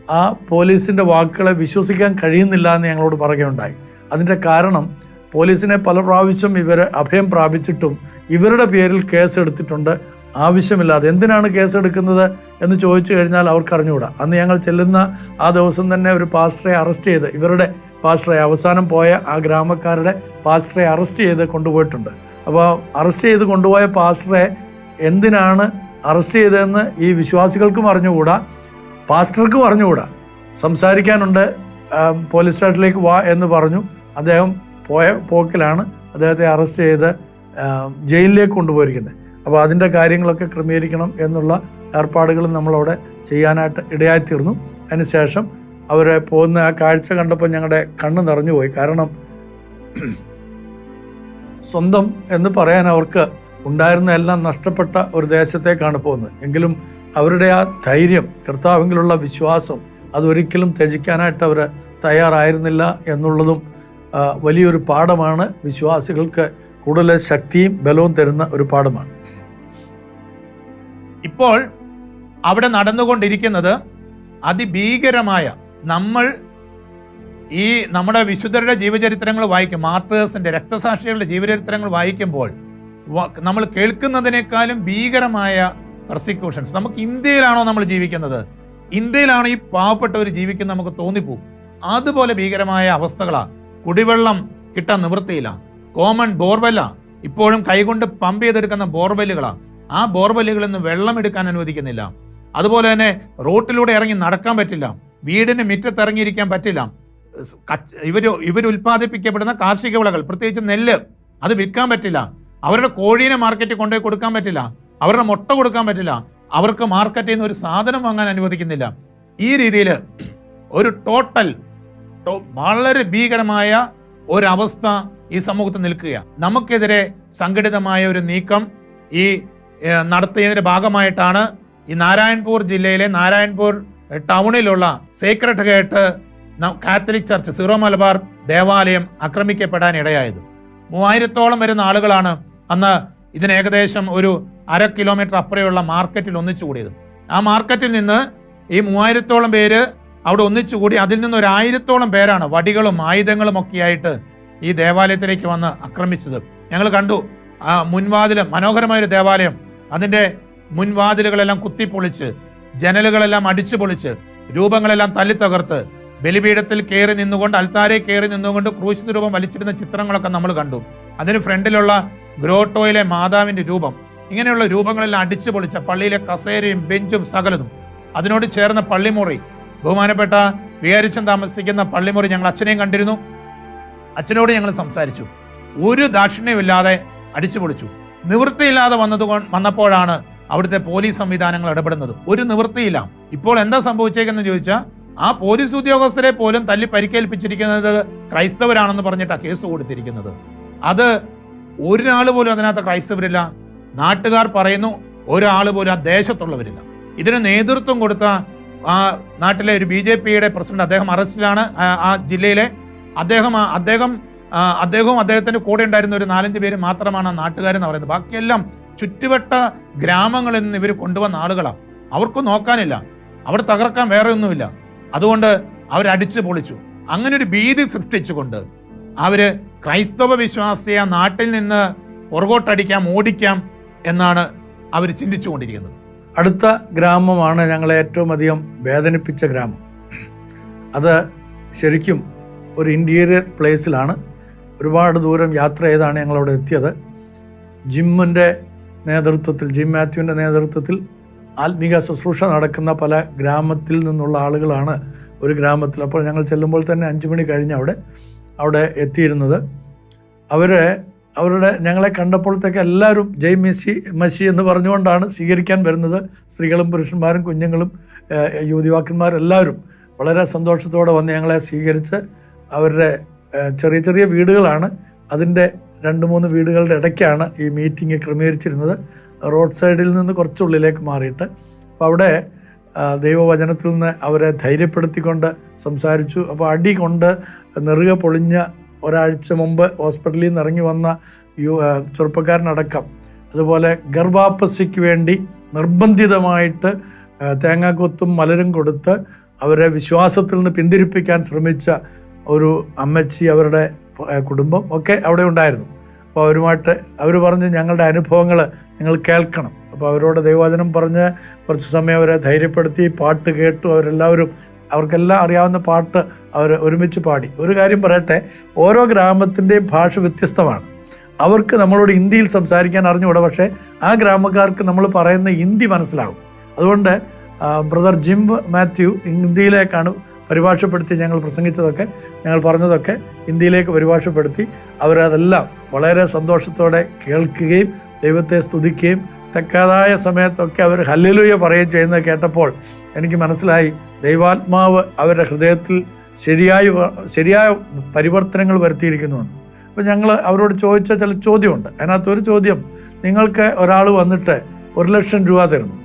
ആ പോലീസിന്റെ വാക്കുകളെ വിശ്വസിക്കാൻ കഴിയുന്നില്ല എന്ന് ഞങ്ങളോട് പറയുകയുണ്ടായി. അതിന്റെ കാരണം പോലീസിനെ പല പ്രാവശ്യം ഇവർ അഭയം പ്രാപിച്ചിട്ടും ഇവരുടെ പേരിൽ കേസ് എടുത്തിട്ടുണ്ട് ആവശ്യമില്ലാതെ എന്തിനാണ് കേസ് എടുക്കുന്നത് എന്ന് ചോദിച്ചു കഴിഞ്ഞാൽ അവർക്ക് അറിഞ്ഞുകൂടാ അന്ന് ഞങ്ങൾ ചെല്ലുന്ന ആ ദിവസം തന്നെ ഒരു പാസ്റ്ററെ അറസ്റ്റ് ചെയ്ത് ഇവരുടെ പാസ്റ്ററെ അവസാനം പോയ ആ ഗ്രാമക്കാരുടെ പാസ്റ്ററെ അറസ്റ്റ് ചെയ്ത് കൊണ്ടുപോയിട്ടുണ്ട്. അപ്പോൾ അറസ്റ്റ് ചെയ്ത് കൊണ്ടുപോയ പാസ്റ്ററെ എന്തിനാണ് അറസ്റ്റ് ചെയ്തതെന്ന് ഈ വിശ്വാസികൾക്കും അറിഞ്ഞുകൂടാ. പാസ്റ്റർക്കും അറിഞ്ഞുകൂടാ. സംസാരിക്കാനുണ്ട് പോലീസ് സ്റ്റേഷനിലേക്ക് വാ എന്ന് പറഞ്ഞു. അദ്ദേഹം പോയ പോക്കിലാണ് അദ്ദേഹത്തെ അറസ്റ്റ് ചെയ്ത് ജയിലിലേക്ക് കൊണ്ടുപോയിരിക്കുന്നത്. അപ്പോൾ അതിന്റെ കാര്യങ്ങളൊക്കെ ക്രമീകരിക്കണം എന്നുള്ള ഏർപ്പാടുകൾ നമ്മളവിടെ ചെയ്യാനായിട്ട് ഇടയായിത്തീർന്നു അതിനുശേഷം അവരെ പോകുന്ന ആ കാഴ്ച കണ്ടപ്പോൾ ഞങ്ങളുടെ കണ്ണ് നിറഞ്ഞു പോയി. കാരണം സ്വന്തം എന്ന് പറയാൻ അവർക്ക് ഉണ്ടായിരുന്ന എല്ലാം നഷ്ടപ്പെട്ട ഒരു ദേശത്തേക്കാണ് പോകുന്നത്. എങ്കിലും അവരുടെ ആ ധൈര്യം കർത്താവിങ്കിലുള്ള വിശ്വാസം അതൊരിക്കലും ത്യജിക്കാനായിട്ട് അവർ തയ്യാറായിരുന്നില്ല എന്നുള്ളതും വലിയൊരു പാഠമാണ്. വിശ്വാസികൾക്ക് കൂടുതൽ ശക്തിയും ബലവും തരുന്ന ഒരു പാഠമാണ്. ഇപ്പോൾ അവിടെ നടന്നുകൊണ്ടിരിക്കുന്നത് അതിഭീകരമായ നമ്മൾ ഈ നമ്മുടെ വിശുദ്ധരുടെ ജീവചരിത്രങ്ങൾ വായിക്കും മാർട്ടേഴ്സിന്റെ രക്തസാക്ഷികളുടെ ജീവചരിത്രങ്ങൾ വായിക്കുമ്പോൾ നമ്മൾ കേൾക്കുന്നതിനേക്കാളും ഭീകരമായ പ്രോസിക്യൂഷൻസ് നമുക്ക് ഇന്ത്യയിലാണോ നമ്മൾ ജീവിക്കുന്നത്? ഇന്ത്യയിലാണ് ഈ പാവപ്പെട്ടവർ ജീവിക്കുന്നത് നമുക്ക് തോന്നിപ്പോകും. അതുപോലെ ഭീകരമായ അവസ്ഥകളാണ് കുടിവെള്ളം കിട്ടാൻ നിവൃത്തിയില്ല. കോമൺ ബോർവെല്ല. ഇപ്പോഴും കൈകൊണ്ട് പമ്പ് ചെയ്തെടുക്കുന്ന ബോർവെല്ലുകളാ. ആ ബോർവെല്ലുകളിൽ നിന്ന് വെള്ളം എടുക്കാൻ അനുവദിക്കുന്നില്ല. അതുപോലെ തന്നെ റോട്ടിലൂടെ ഇറങ്ങി നടക്കാൻ പറ്റില്ല. വീടിന് മുറ്റത്ത് ഇറങ്ങിയിരിക്കാൻ പറ്റില്ല. ഇവർ ഇവർ ഉൽപ്പാദിപ്പിക്കപ്പെടുന്ന കാർഷിക വിളകൾ പ്രത്യേകിച്ച് നെല്ല് അത് വിൽക്കാൻ പറ്റില്ല. അവരുടെ കോഴീനെ മാർക്കറ്റിൽ കൊണ്ടുപോയി കൊടുക്കാൻ പറ്റില്ല. അവരുടെ മുട്ട കൊടുക്കാൻ പറ്റില്ല. അവർക്ക് മാർക്കറ്റിൽ നിന്ന് ഒരു സാധനം വാങ്ങാൻ അനുവദിക്കുന്നില്ല. ഈ രീതിയിൽ ഒരു ടോട്ടൽ വളരെ ഭീകരമായ ഒരവസ്ഥ ഈ സമൂഹത്തിൽ നിൽക്കുക നമുക്കെതിരെ സംഘടിതമായ ഒരു നീക്കം ഈ നടത്തിയതിന്റെ ഭാഗമായിട്ടാണ് ഈ നാരായൺപൂർ ജില്ലയിലെ Narayanpur ടൗണിലുള്ള sacred gate catholic church Syro Malabar ദേവാലയം ആക്രമിക്കപ്പെടാൻ ഇടയായത്. മൂവായിരത്തോളം വരുന്ന ആളുകളാണ് അന്ന് ഇതിന് ഏകദേശം ഒരു അര കിലോമീറ്റർ അപ്പുറയുള്ള മാർക്കറ്റിൽ ഒന്നിച്ചു കൂടിയത്. ആ മാർക്കറ്റിൽ നിന്ന് ഈ മൂവായിരത്തോളം പേര് അവിടെ ഒന്നിച്ചു കൂടി അതിൽ നിന്ന് ഒരു ആയിരത്തോളം പേരാണ് വടികളും ആയുധങ്ങളും ഒക്കെയായിട്ട് ഈ ദേവാലയത്തിലേക്ക് വന്ന് ആക്രമിച്ചത്. ഞങ്ങൾ കണ്ടു. ആ മുൻവാതിൽ മനോഹരമായൊരു ദേവാലയം അതിന്റെ മുൻവാതിലുകളെല്ലാം കുത്തിപ്പൊളിച്ച് ജനലുകളെല്ലാം അടിച്ചു പൊളിച്ച് രൂപങ്ങളെല്ലാം തല്ലി തകർത്ത് ബലിപീഠത്തിൽ കയറി നിന്നുകൊണ്ട് അൽത്താരെ കയറി നിന്നുകൊണ്ട് ക്രൂശിത രൂപം വലിച്ചിരുന്ന ചിത്രങ്ങളൊക്കെ നമ്മൾ കണ്ടു. അതിന് ഫ്രണ്ടിലുള്ള ഗ്രോട്ടോയിലെ മാതാവിന്റെ രൂപം. ഇങ്ങനെയുള്ള രൂപങ്ങളെല്ലാം അടിച്ചു പൊളിച്ച പള്ളിയിലെ കസേരയും ബെഞ്ചും സകലതും. അതിനോട് ചേർന്ന പള്ളിമുറി. ബഹുമാനപ്പെട്ട വികാരിച്ചൻ താമസിക്കുന്ന പള്ളിമുറി ഞങ്ങൾ അച്ഛനെയും കണ്ടിരുന്നു. അച്ഛനോട് ഞങ്ങൾ സംസാരിച്ചു. ഒരു ദാക്ഷിണ്യമില്ലാതെ അടിച്ചു പൊളിച്ചു. നിവൃത്തിയില്ലാതെ വന്നത് വന്നപ്പോഴാണ് അവിടുത്തെ പോലീസ് സംവിധാനങ്ങൾ ഇടപെടുന്നത്. ഒരു നിവൃത്തിയില്ല. ഇപ്പോൾ എന്താ സംഭവിച്ചേക്കെന്ന് ചോദിച്ചാൽ ആ പോലീസ് ഉദ്യോഗസ്ഥരെ പോലും തല്ലി പരിക്കേൽപ്പിച്ചിരിക്കുന്നത് ക്രൈസ്തവരാണെന്ന് പറഞ്ഞിട്ടാണ് കേസ് കൊടുത്തിരിക്കുന്നത്. അത് ഒരാൾ പോലും അതിനകത്ത് ക്രൈസ്തവരില്ല. നാട്ടുകാർ പറയുന്നു ഒരാൾ പോലും ആ ദേശത്തുള്ളവരില്ല. ഇതിന് നേതൃത്വം കൊടുത്ത ആ നാട്ടിലെ ഒരു ബി ജെ പിയുടെ പ്രസിഡന്റ് അദ്ദേഹം അറസ്റ്റിലാണ് ആ- ജില്ലയിലെ. അദ്ദേഹം അദ്ദേഹം അദ്ദേഹവും അദ്ദേഹത്തിന്റെ കൂടെ ഉണ്ടായിരുന്ന ഒരു നാലഞ്ച് പേര് മാത്രമാണ് ആ നാട്ടുകാരെന്ന് പറയുന്നത്. ബാക്കിയെല്ലാം ചുറ്റുവട്ട ഗ്രാമങ്ങളിൽ നിന്ന് ഇവർ കൊണ്ടുവന്ന ആളുകളാണ് അവർക്ക് നോക്കാനില്ല. അവർ തകർക്കാൻ വേറെ ഒന്നുമില്ല. അതുകൊണ്ട് അവരടിച്ചു പൊളിച്ചു. അങ്ങനെ ഒരു ഭീതി സൃഷ്ടിച്ചുകൊണ്ട് അവർ ക്രൈസ്തവ വിശ്വാസിയെ നാട്ടിൽ നിന്ന് പുറകോട്ടടിക്കാം ഓടിക്കാം എന്നാണ് അവർ ചിന്തിച്ചുകൊണ്ടിരിക്കുന്നത്. അടുത്ത ഗ്രാമമാണ് ഞങ്ങളെ ഏറ്റവും അധികം വേദനിപ്പിച്ച ഗ്രാമം. അത് ശരിക്കും ഒരു ഇന്റീരിയർ പ്ലേസിലാണ് ഒരുപാട് ദൂരം യാത്ര ചെയ്താണ് ഞങ്ങളവിടെ എത്തിയത്. ജിമ്മിന്റെ നേതൃത്വത്തിൽ ജിം മാത്യുവിന്റെ നേതൃത്വത്തിൽ ആത്മീക ശുശ്രൂഷ നടക്കുന്ന പല ഗ്രാമത്തിൽ നിന്നുള്ള ആളുകളാണ് ഒരു ഗ്രാമത്തിൽ. അപ്പോൾ ഞങ്ങൾ ചെല്ലുമ്പോൾ തന്നെ അഞ്ച് മണി കഴിഞ്ഞ് അവിടെ അവിടെ എത്തിയിരുന്നത്. അവർ അവരുടെ ഞങ്ങളെ കണ്ടപ്പോഴത്തേക്ക് എല്ലാവരും ജയ് മെസ്സി മെസ്സി എന്ന് പറഞ്ഞുകൊണ്ടാണ് സ്വീകരിക്കാൻ വരുന്നത്. സ്ത്രീകളും പുരുഷന്മാരും കുഞ്ഞുങ്ങളും യുവതിവാക്കന്മാരെല്ലാവരും വളരെ സന്തോഷത്തോടെ വന്ന് ഞങ്ങളെ സ്വീകരിച്ച് അവരുടെ ചെറിയ ചെറിയ വീടുകളാണ്. അതിന്റെ രണ്ട് മൂന്ന് വീടുകളുടെ ഇടയ്ക്കാണ് ഈ മീറ്റിംഗ് ക്രമീകരിച്ചിരുന്നത്. റോഡ് സൈഡിൽ നിന്ന് കുറച്ചുള്ളിലേക്ക് മാറിയിട്ട്. അപ്പോൾ അവിടെ ദൈവവചനത്തിൽ നിന്ന് അവരെ ധൈര്യപ്പെടുത്തിക്കൊണ്ട് സംസാരിച്ചു. അപ്പോൾ അടി കൊണ്ട് നെറുക പൊളിഞ്ഞ ഒരാഴ്ച മുമ്പ് ഹോസ്പിറ്റലിൽ നിന്ന് ഇറങ്ങി വന്ന യു ചെറുപ്പക്കാരനടക്കം. അതുപോലെ ഗർഭാപ്പസിക്ക് വേണ്ടി നിർബന്ധിതമായിട്ട് തേങ്ങാക്കൊത്തും മലരും കൊടുത്ത് അവരെ വിശ്വാസത്തിൽ നിന്ന് പിന്തിരിപ്പിക്കാൻ ശ്രമിച്ച ഒരു അമ്മച്ചി അവരുടെ കുടുംബം ഒക്കെ അവിടെ ഉണ്ടായിരുന്നു. അപ്പോൾ അവരുമായിട്ട് അവർ പറഞ്ഞ് ഞങ്ങളുടെ അനുഭവങ്ങൾ നിങ്ങൾ കേൾക്കണം. അപ്പോൾ അവരോട് ദൈവവചനം പറഞ്ഞ് കുറച്ച് സമയം അവരെ ധൈര്യപ്പെടുത്തി പാട്ട് കേട്ടു. അവരെല്ലാവരും അവർക്കെല്ലാം അറിയാവുന്ന പാട്ട് അവർ ഒരുമിച്ച് പാടി. ഒരു കാര്യം പറയട്ടെ ഓരോ ഗ്രാമത്തിന്റെയും ഭാഷ വ്യത്യസ്തമാണ്. അവർക്ക് നമ്മളോട് ഹിന്ദിയിൽ സംസാരിക്കാൻ അറിഞ്ഞുകൂടാ പക്ഷേ ആ ഗ്രാമക്കാർക്ക് നമ്മൾ പറയുന്ന ഹിന്ദി മനസ്സിലാകും. അതുകൊണ്ട് ബ്രദർ ജിം മാത്യു ഹിന്ദിയിലേക്കാണ് പരിഭാഷപ്പെടുത്തി ഞങ്ങൾ പ്രസംഗിച്ചതൊക്കെ ഞങ്ങൾ പറഞ്ഞതൊക്കെ ഇന്ത്യയിലേക്ക് പരിഭാഷപ്പെടുത്തി അവരതെല്ലാം വളരെ സന്തോഷത്തോടെ കേൾക്കുകയും ദൈവത്തെ സ്തുതിക്കുകയും തെക്കാതായ സമയത്തൊക്കെ അവർ ഹല്ലേലൂയ പറയുകയും ചെയ്യുന്നത് കേട്ടപ്പോൾ എനിക്ക് മനസ്സിലായി ദൈവാത്മാവ് അവരുടെ ഹൃദയത്തിൽ ശരിയായി ശരിയായ പരിവർത്തനങ്ങൾ വരുത്തിയിരിക്കുന്നുവെന്ന് അപ്പോൾ ഞങ്ങൾ അവരോട് ചോദിച്ച ചില ചോദ്യമുണ്ട്. അതിനകത്തൊരു ചോദ്യം നിങ്ങൾക്ക് ഒരാൾ വന്നിട്ട് ഒരു ലക്ഷം രൂപ തരുന്നു.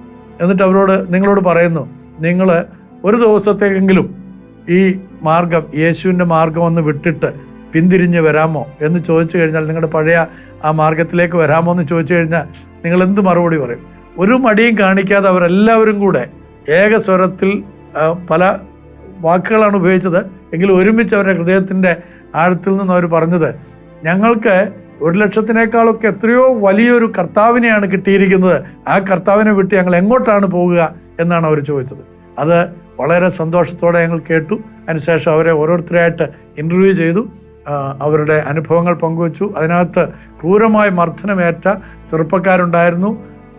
എന്നിട്ട് അവരോട് നിങ്ങളോട് പറയുന്നു നിങ്ങൾ ഒരു ദിവസത്തേക്കെങ്കിലും ഈ മാർഗം യേശുവിന്റെ മാർഗം ഒന്ന് വിട്ടിട്ട് പിന്തിരിഞ്ഞ് വരാമോ എന്ന് ചോദിച്ചു കഴിഞ്ഞാൽ നിങ്ങളുടെ പഴയ ആ മാർഗത്തിലേക്ക് വരാമോ എന്ന് ചോദിച്ചു കഴിഞ്ഞാൽ നിങ്ങൾ എന്ത് മറുപടി പറയും? ഒരു മടിയും കാണിക്കാതെ അവരെല്ലാവരും കൂടെ ഏകസ്വരത്തിൽ പല വാക്കുകളാണ് ഉപയോഗിച്ചത്. എങ്കിലും ഒരുമിച്ച് അവരുടെ ഹൃദയത്തിന്റെ ആഴത്തിൽ നിന്ന് അവർ പറഞ്ഞത് ഞങ്ങൾക്ക് ഒരു ലക്ഷത്തിനേക്കാളൊക്കെ എത്രയോ വലിയൊരു കർത്താവിനെയാണ് കിട്ടിയിരിക്കുന്നത്. ആ കർത്താവിനെ വിട്ട് ഞങ്ങൾ എങ്ങോട്ടാണ് പോവുക? എന്നാണ് അവർ ചോദിച്ചത്. അത് വളരെ സന്തോഷത്തോടെ ഞങ്ങൾ കേട്ടു. അതിനുശേഷം അവരെ ഓരോരുത്തരായിട്ട് ഇന്റർവ്യൂ ചെയ്തു. അവരുടെ അനുഭവങ്ങൾ പങ്കുവച്ചു. അതിനകത്ത് ക്രൂരമായ മർദ്ദനമേറ്റ ചെറുപ്പക്കാരുണ്ടായിരുന്നു.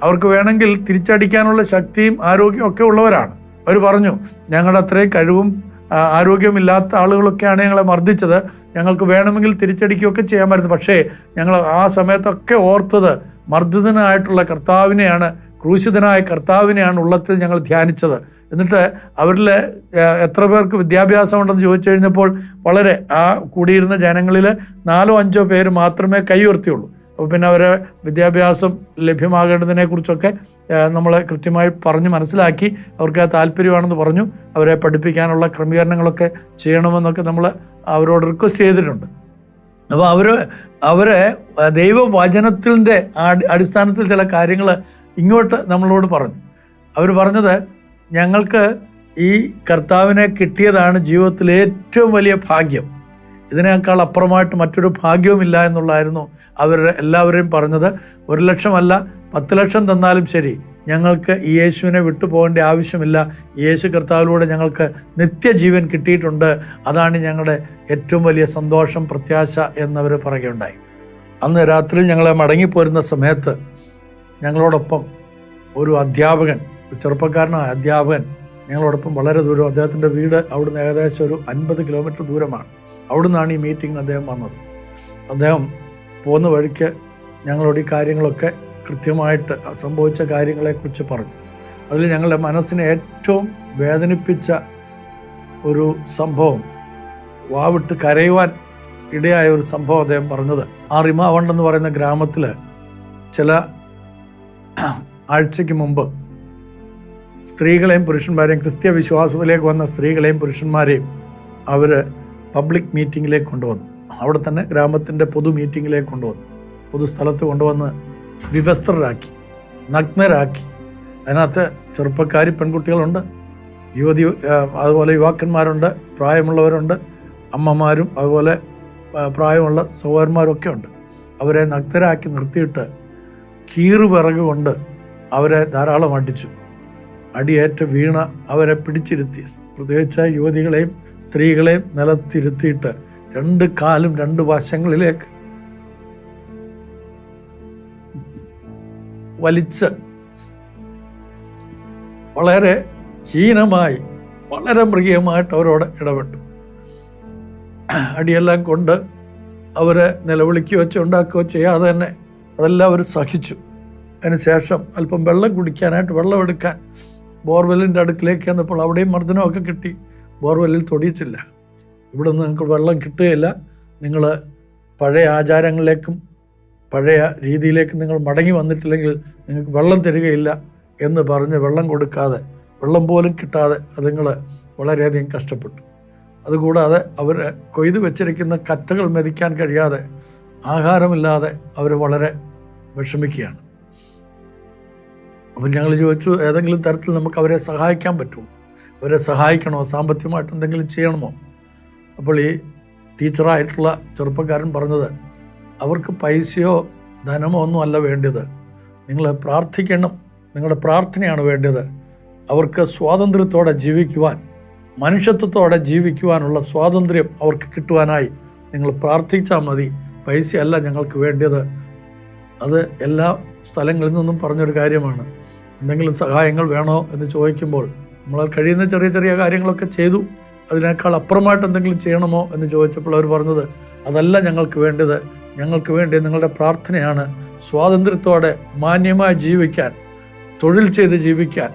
അവർക്ക് വേണമെങ്കിൽ തിരിച്ചടിക്കാനുള്ള ശക്തിയും ആരോഗ്യവും ഒക്കെ ഉള്ളവരാണ്. അവർ പറഞ്ഞു ഞങ്ങളുടെ അത്രയും കഴിവും ആരോഗ്യമില്ലാത്ത ആളുകളൊക്കെയാണ് ഞങ്ങളെ മർദ്ദിച്ചത്. ഞങ്ങൾക്ക് വേണമെങ്കിൽ തിരിച്ചടിക്കുകയൊക്കെ ചെയ്യാമായിരുന്നു. പക്ഷേ ഞങ്ങൾ ആ സമയത്തൊക്കെ ഓർത്തത് മർദ്ദിതനായിട്ടുള്ള കർത്താവിനെയാണ് ക്രൂശിതനായ കർത്താവിനെയാണ് ഉള്ളത്തിൽ ഞങ്ങൾ ധ്യാനിച്ചത്. എന്നിട്ട് അവരിൽ എത്ര പേർക്ക് വിദ്യാഭ്യാസം ഉണ്ടെന്ന് ചോദിച്ചു കഴിഞ്ഞപ്പോൾ വളരെ ആ കൂടിയിരുന്ന ജനങ്ങളിൽ നാലോ അഞ്ചോ പേര് മാത്രമേ കൈ ഉയർത്തിയുള്ളൂ അപ്പോൾ പിന്നെ അവരെ വിദ്യാഭ്യാസം ലഭ്യമാകേണ്ടതിനെ കുറിച്ചൊക്കെ നമ്മൾ കൃത്യമായി പറഞ്ഞ് മനസ്സിലാക്കി അവർക്ക് ആ താല്പര്യമാണെന്ന് പറഞ്ഞു അവരെ പഠിപ്പിക്കാനുള്ള ക്രമീകരണങ്ങളൊക്കെ ചെയ്യണമെന്നൊക്കെ നമ്മൾ അവരോട് റിക്വസ്റ്റ് ചെയ്തിട്ടുണ്ട്. അപ്പോൾ അവർ അവരെ ദൈവവചനത്തിന്റെ അടിസ്ഥാനത്തിൽ ചില കാര്യങ്ങൾ ഇങ്ങോട്ട് നമ്മളോട് പറഞ്ഞു. അവർ പറഞ്ഞത് ഞങ്ങൾക്ക് ഈ കർത്താവിനെ കിട്ടിയതാണ് ജീവിതത്തിലെ ഏറ്റവും വലിയ ഭാഗ്യം. ഇതിനേക്കാൾ അപ്പുറമായിട്ട് മറ്റൊരു ഭാഗ്യവുമില്ല എന്നുള്ളായിരുന്നു അവർ എല്ലാവരെയും പറഞ്ഞത്. ഒരു ലക്ഷമല്ല പത്ത് ലക്ഷം തന്നാലും ശരി. ഞങ്ങൾക്ക് ഈ യേശുവിനെ വിട്ടുപോകേണ്ട ആവശ്യമില്ല. യേശു കർത്താവിലൂടെ ഞങ്ങൾക്ക് നിത്യജീവൻ കിട്ടിയിട്ടുണ്ട്. അതാണ് ഞങ്ങളുടെ ഏറ്റവും വലിയ സന്തോഷം പ്രത്യാശ എന്നവർ പറയുകയുണ്ടായി. അന്ന് രാത്രി ഞങ്ങളെ മടങ്ങിപ്പോരുന്ന സമയത്ത് ഞങ്ങളോടൊപ്പം ഒരു അധ്യാപകൻ ചെറുപ്പക്കാരനായ അധ്യാപകൻ ഞങ്ങളോടൊപ്പം വളരെ ദൂരം. അദ്ദേഹത്തിന്റെ വീട് അവിടുന്ന് ഏകദേശം ഒരു അൻപത് കിലോമീറ്റർ ദൂരമാണ്. അവിടുന്നാണ് ഈ മീറ്റിങ്ങിന് അദ്ദേഹം വന്നത്. അദ്ദേഹം പോകുന്ന വഴിക്ക് ഞങ്ങളോട് ഈ കാര്യങ്ങളൊക്കെ കൃത്യമായിട്ട് സംഭവിച്ച കാര്യങ്ങളെക്കുറിച്ച് പറഞ്ഞു. അതിൽ ഞങ്ങളുടെ മനസ്സിനെ ഏറ്റവും വേദനിപ്പിച്ച ഒരു സംഭവം വാവിട്ട് കരയുവാൻ ഇടയായ ഒരു സംഭവം അദ്ദേഹം പറഞ്ഞത്. ആ റിമാവണ്ട് എന്ന് പറയുന്ന ഗ്രാമത്തിൽ ചില ആഴ്ചയ്ക്ക് മുമ്പ് സ്ത്രീകളെയും പുരുഷന്മാരെയും ക്രിസ്തീയ വിശ്വാസത്തിലേക്ക് വന്ന സ്ത്രീകളെയും പുരുഷന്മാരെയും അവർ പബ്ലിക് മീറ്റിങ്ങിലേക്ക് കൊണ്ടുവന്നു. അവിടെ തന്നെ ഗ്രാമത്തിന്റെ പൊതു മീറ്റിങ്ങിലേക്ക് കൊണ്ടുവന്നു. പൊതുസ്ഥലത്ത് കൊണ്ടുവന്ന് വിവസ്ത്രരാക്കി നഗ്നരാക്കി. അതിനകത്ത് ചെറുപ്പക്കാരി പെൺകുട്ടികളുണ്ട് യുവതി അതുപോലെ യുവാക്കന്മാരുണ്ട് പ്രായമുള്ളവരുണ്ട് അമ്മമാരും അതുപോലെ പ്രായമുള്ള സഹോദരന്മാരൊക്കെ ഉണ്ട്. അവരെ നഗ്നരാക്കി നിർത്തിയിട്ട് കീറുവിറക് കൊണ്ട് അവരെ ധാരാളം അടിച്ചു. അടിയേറ്റ് വീണ അവരെ പിടിച്ചിരുത്തി. പ്രത്യേകിച്ച് യുവതികളെയും സ്ത്രീകളെയും നിലത്തിരുത്തിയിട്ട് രണ്ട് കാലും രണ്ട് വശങ്ങളിലേക്ക് വലിച്ച് വളരെ ഹീനമായി വളരെ മൃഗീയമായിട്ട് അവരോട് ഇടപെട്ടു. അടിയെല്ലാം കൊണ്ട് അവരെ നിലവിളിക്കുകയോ ഉണ്ടാക്കുകയോ ചെയ്യാതെ തന്നെ അതെല്ലാം അവർ സഹിച്ചു. അതിനുശേഷം അല്പം വെള്ളം കുടിക്കാനായിട്ട് വെള്ളം എടുക്കാൻ ബോർവെല്ലിന്റെ അടുക്കിലേക്ക് ചെന്നപ്പോൾ അവിടെയും മർദ്ദനമൊക്കെ കിട്ടി. ബോർവെല്ലിൽ തൊടിയിച്ചില്ല. ഇവിടെ നിന്ന് നിങ്ങൾക്ക് വെള്ളം കിട്ടുകയില്ല. നിങ്ങൾ പഴയ ആചാരങ്ങളിലേക്കും പഴയ രീതിയിലേക്കും നിങ്ങൾ മടങ്ങി വന്നിട്ടില്ലെങ്കിൽ നിങ്ങൾക്ക് വെള്ളം തരികയില്ല എന്ന് പറഞ്ഞ് വെള്ളം കൊടുക്കാതെ വെള്ളം പോലും കിട്ടാതെ അതുങ്ങൾ വളരെയധികം കഷ്ടപ്പെട്ടു. അതുകൂടാതെ അവർ കൊയ്ത് വെച്ചിരിക്കുന്ന കറ്റകൾ മെതിക്കാൻ കഴിയാതെ ആഹാരമില്ലാതെ അവർ വളരെ വിഷമിക്കുകയാണ്. അപ്പം ഞങ്ങൾ ചോദിച്ചു ഏതെങ്കിലും തരത്തിൽ നമുക്ക് അവരെ സഹായിക്കാൻ പറ്റുമോ? അവരെ സഹായിക്കണോ? സാമ്പത്തികമായിട്ട് എന്തെങ്കിലും ചെയ്യണമോ? അപ്പോൾ ഈ ടീച്ചറായിട്ടുള്ള ചെറുപ്പക്കാരൻ പറഞ്ഞത് അവർക്ക് പൈസയോ ധനമോ ഒന്നും അല്ല വേണ്ടത് നിങ്ങൾ പ്രാർത്ഥിക്കണം. നിങ്ങളുടെ പ്രാർത്ഥനയാണ് വേണ്ടത് അവർക്ക് സ്വാതന്ത്ര്യത്തോടെ ജീവിക്കുവാൻ മനുഷ്യത്വത്തോടെ ജീവിക്കുവാനുള്ള സ്വാതന്ത്ര്യം അവർക്ക് കിട്ടുവാനായി നിങ്ങൾ പ്രാർത്ഥിച്ചാൽ മതി. പൈസയല്ല ഞങ്ങൾക്ക് വേണ്ടത് അത് എല്ലാ സ്ഥലങ്ങളിൽ നിന്നും പറഞ്ഞൊരു കാര്യമാണ്. എന്തെങ്കിലും സഹായങ്ങൾ വേണോ എന്ന് ചോദിക്കുമ്പോൾ നമ്മളാൽ കഴിയുന്ന ചെറിയ ചെറിയ കാര്യങ്ങളൊക്കെ ചെയ്തു അതിനേക്കാൾ അപ്പുറമായിട്ട് എന്തെങ്കിലും ചെയ്യണമോ എന്ന് ചോദിച്ചപ്പോൾ അവർ പറഞ്ഞത് അതല്ല ഞങ്ങൾക്ക് വേണ്ടത്. ഞങ്ങൾക്ക് വേണ്ടി നിങ്ങളുടെ പ്രാർത്ഥനയാണ്. സ്വാതന്ത്ര്യത്തോടെ മാന്യമായി ജീവിക്കാൻ തൊഴിൽ ചെയ്ത് ജീവിക്കാൻ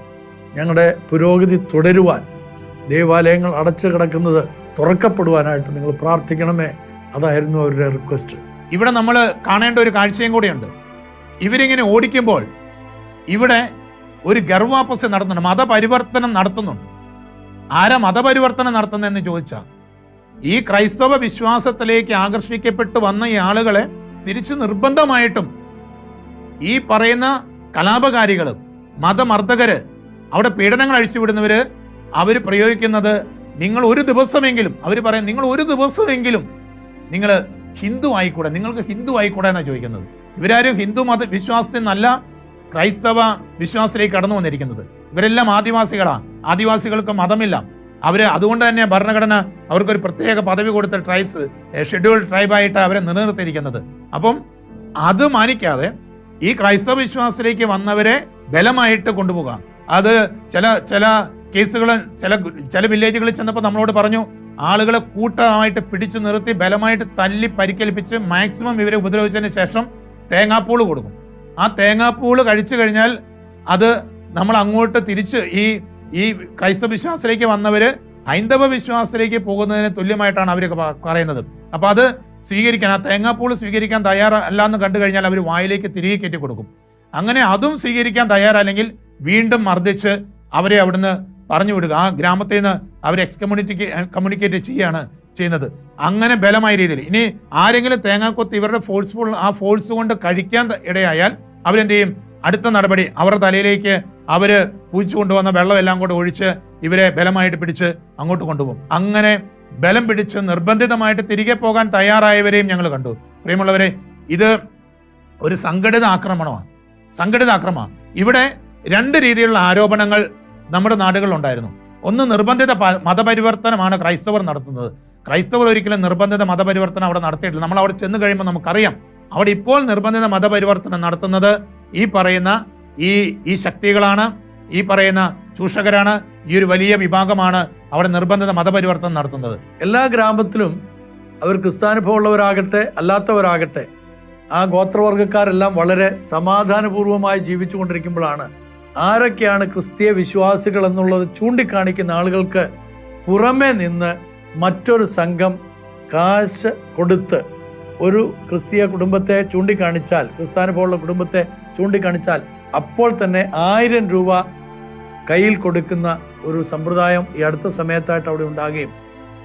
ഞങ്ങളുടെ പുരോഗതി തുടരുവാൻ ദേവാലയങ്ങൾ അടച്ചു കിടക്കുന്നത് തുറക്കപ്പെടുവാനായിട്ട് നിങ്ങൾ പ്രാർത്ഥിക്കണമേ. അതായിരുന്നു അവരുടെ റിക്വസ്റ്റ്. ഇവിടെ നമ്മൾ കാണേണ്ട ഒരു കാഴ്ചയും കൂടിയുണ്ട്. ഇവരിങ്ങനെ ഓടിക്കുമ്പോൾ ഇവിടെ ഒരു ഗർവാപ്പസ് നടത്തുന്നുണ്ട് മതപരിവർത്തനം നടത്തുന്നുണ്ട്. ആരാ മതപരിവർത്തനം നടത്തുന്നതെന്ന് ചോദിച്ചാൽ ഈ ക്രൈസ്തവ വിശ്വാസത്തിലേക്ക് ആകർഷിക്കപ്പെട്ട് വന്ന ഈ ആളുകളെ തിരിച്ച് നിർബന്ധമായിട്ടും ഈ പറയുന്ന കലാപകാരികളും മതമർദ്ദകര് അവിടെ പീഡനങ്ങൾ അഴിച്ചുവിടുന്നവര് അവർ പ്രയോഗിക്കുന്നത് നിങ്ങൾ ഒരു ദിവസമെങ്കിലും അവർ പറയും നിങ്ങൾ ഒരു ദിവസമെങ്കിലും നിങ്ങൾ ഹിന്ദു ആയിക്കൂടെ നിങ്ങൾക്ക് ഹിന്ദു ആയിക്കൂടെ എന്നാണ് ചോദിക്കുന്നത്. ഇവരാരും ഹിന്ദു മത വിശ്വാസത്തിൽ നിന്നല്ല ക്രൈസ്തവ വിശ്വാസത്തിലേക്ക് കടന്നു വന്നിരിക്കുന്നത്. ഇവരെല്ലാം ആദിവാസികളാണ് ആദിവാസികൾക്ക് മതമില്ല. അവർ അതുകൊണ്ട് തന്നെ ഭരണഘടന അവർക്കൊരു പ്രത്യേക പദവി കൊടുത്ത ട്രൈബ്സ് ഷെഡ്യൂൾ ട്രൈബായിട്ട് അവരെ നിലനിർത്തിയിരിക്കുന്നത്. അപ്പം അത് മാനിക്കാതെ ഈ ക്രൈസ്തവ വിശ്വാസത്തിലേക്ക് വന്നവരെ ബലമായിട്ട് കൊണ്ടുപോകാം അത് ചില ചില കേസുകൾ ചില ചില വില്ലേജുകളിൽ ചെന്നപ്പോൾ നമ്മളോട് പറഞ്ഞു ആളുകളെ കൂട്ടമായിട്ട് പിടിച്ചു നിർത്തി ബലമായിട്ട് തല്ലി പരിക്കേൽപ്പിച്ച് മാക്സിമം ഇവരെ ഉപദ്രവിച്ചതിന് ശേഷം തേങ്ങാപ്പൂൾ കൊടുക്കും. ആ തേങ്ങാപ്പൂൾ കഴിച്ചു കഴിഞ്ഞാൽ അത് നമ്മൾ അങ്ങോട്ട് തിരിച്ച് ഈ ഈ ക്രൈസ്തവ വിശ്വാസത്തിലേക്ക് വന്നവർ ഹൈന്ദവ വിശ്വാസത്തിലേക്ക് പോകുന്നതിന് തുല്യമായിട്ടാണ് അവർ പറയുന്നത്. അപ്പോൾ അത് സ്വീകരിക്കാൻ ആ തേങ്ങാപ്പൂൾ സ്വീകരിക്കാൻ തയ്യാറല്ല എന്ന് കണ്ടു കഴിഞ്ഞാൽ അവർ വായിലേക്ക് തിരികെ കയറ്റി കൊടുക്കും അങ്ങനെ അതും സ്വീകരിക്കാൻ തയ്യാറല്ലെങ്കിൽ വീണ്ടും മർദ്ദിച്ച് അവരെ അവിടുന്ന് പറഞ്ഞു വിടുക. ആ ഗ്രാമത്തിൽ നിന്ന് എക്സ് എക്സ്കമ്മ്യൂണിറ്റിക്ക് കമ്മ്യൂണിക്കേറ്റ് ചെയ്യാണ് ചെയ്യുന്നത്. അങ്ങനെ ബലമായ രീതിയിൽ. ഇനി ആരെങ്കിലും തേങ്ങാക്കൊത്ത് ഇവരുടെ ഫോഴ്സ്ഫുൾ ആ ഫോഴ്സ് കൊണ്ട് കഴിക്കാൻ ഇടയായാൽ അവരെന്ത് ചെയ്യും അടുത്ത നടപടി അവരുടെ തലയിലേക്ക് അവർ പൂച്ചു കൊണ്ടുവന്ന വെള്ളം എല്ലാം കൂടെ ഒഴിച്ച് ഇവരെ ബലമായിട്ട് പിടിച്ച് അങ്ങോട്ട് കൊണ്ടുപോകും. അങ്ങനെ ബലം പിടിച്ച് നിർബന്ധിതമായിട്ട് തിരികെ പോകാൻ തയ്യാറായവരെയും ഞങ്ങൾ കണ്ടു. പ്രിയമുള്ളവരെ ഇത് ഒരു സംഘടിത ആക്രമണമാണ്. സംഘടിത ആക്രമണമാണ്. ഇവിടെ രണ്ട് രീതിയിലുള്ള ആരോപണങ്ങൾ നമ്മുടെ നാടുകളിലുണ്ടായിരുന്നു. ഒന്ന് നിർബന്ധിത മതപരിവർത്തനമാണ് ക്രൈസ്തവർ നടത്തുന്നത്. ക്രൈസ്തവർ ഒരിക്കലും നിർബന്ധിത മതപരിവർത്തനം അവിടെ നടത്തിയിട്ടില്ല. നമ്മൾ അവിടെ ചെന്ന് കഴിയുമ്പോൾ നമുക്കറിയാം. അവിടെ ഇപ്പോൾ നിർബന്ധിത മതപരിവർത്തനം നടത്തുന്നത് ഈ പറയുന്ന ഈ ഈ ശക്തികളാണ് ഈ പറയുന്ന ചൂഷകരാണ് ഈ ഒരു വലിയ വിഭാഗമാണ് അവിടെ നിർബന്ധിത മതപരിവർത്തനം നടത്തുന്നത്. എല്ലാ ഗ്രാമത്തിലും അവർ ക്രിസ്ത്യാനുഭവമുള്ളവരാകട്ടെ അല്ലാത്തവരാകട്ടെ ആ ഗോത്രവർഗക്കാരെല്ലാം വളരെ സമാധാനപൂർവമായി ജീവിച്ചു കൊണ്ടിരിക്കുമ്പോഴാണ് ആരൊക്കെയാണ് ക്രിസ്തീയ വിശ്വാസികൾ എന്നുള്ളത് ചൂണ്ടിക്കാണിക്കുന്ന ആളുകൾക്ക് പുറമേ നിന്ന് മറ്റൊരു സംഘം കാശ് കൊടുത്ത് ഒരു ക്രിസ്തീയ കുടുംബത്തെ ചൂണ്ടിക്കാണിച്ചാൽ ക്രിസ്ത്യാനുഭവമുള്ള കുടുംബത്തെ ചൂണ്ടിക്കാണിച്ചാൽ അപ്പോൾ തന്നെ ആയിരം രൂപ കയ്യിൽ കൊടുക്കുന്ന ഒരു സമ്പ്രദായം ഈ അടുത്ത സമയത്തായിട്ട് അവിടെ ഉണ്ടാകുകയും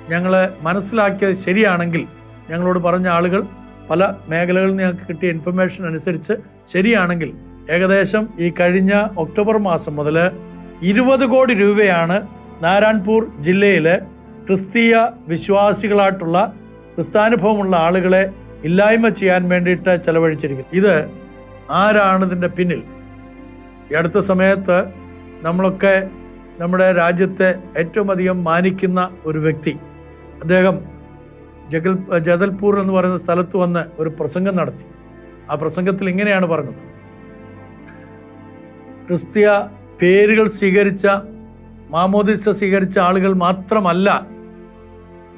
ഞങ്ങൾ മനസ്സിലാക്കിയത് ശരിയാണെങ്കിൽ ഞങ്ങളോട് പറഞ്ഞ ആളുകൾ പല മേഖലകളിൽ നിന്ന് ഞങ്ങൾക്ക് കിട്ടിയ ഇൻഫർമേഷൻ അനുസരിച്ച് ശരിയാണെങ്കിൽ ഏകദേശം ഈ കഴിഞ്ഞ ഒക്ടോബർ മാസം മുതൽ ഇരുപത് കോടി രൂപയാണ് നാരായൺപൂർ ജില്ലയിലെ ക്രിസ്തീയ വിശ്വാസികളായിട്ടുള്ള ക്രിസ്താനുഭവമുള്ള ആളുകളെ ഇല്ലായ്മ ചെയ്യാൻ വേണ്ടിയിട്ട് ചെലവഴിച്ചിരിക്കുന്നത്. ഇത് ആരാണ് ഇതിന്റെ പിന്നിൽ? ഈ അടുത്ത സമയത്ത് നമ്മളൊക്കെ നമ്മുടെ രാജ്യത്തെ ഏറ്റവും അധികം മാനിക്കുന്ന ഒരു വ്യക്തി അദ്ദേഹം ജഗൽ ജദൽപൂർ എന്ന് പറയുന്ന സ്ഥലത്ത് വന്ന് ഒരു പ്രസംഗം നടത്തി. ആ പ്രസംഗത്തിൽ ഇങ്ങനെയാണ് പറഞ്ഞത്. ക്രിസ്തീയ പേരുകൾ സ്വീകരിച്ച മാമോദിസ സ്വീകരിച്ച ആളുകൾ മാത്രമല്ല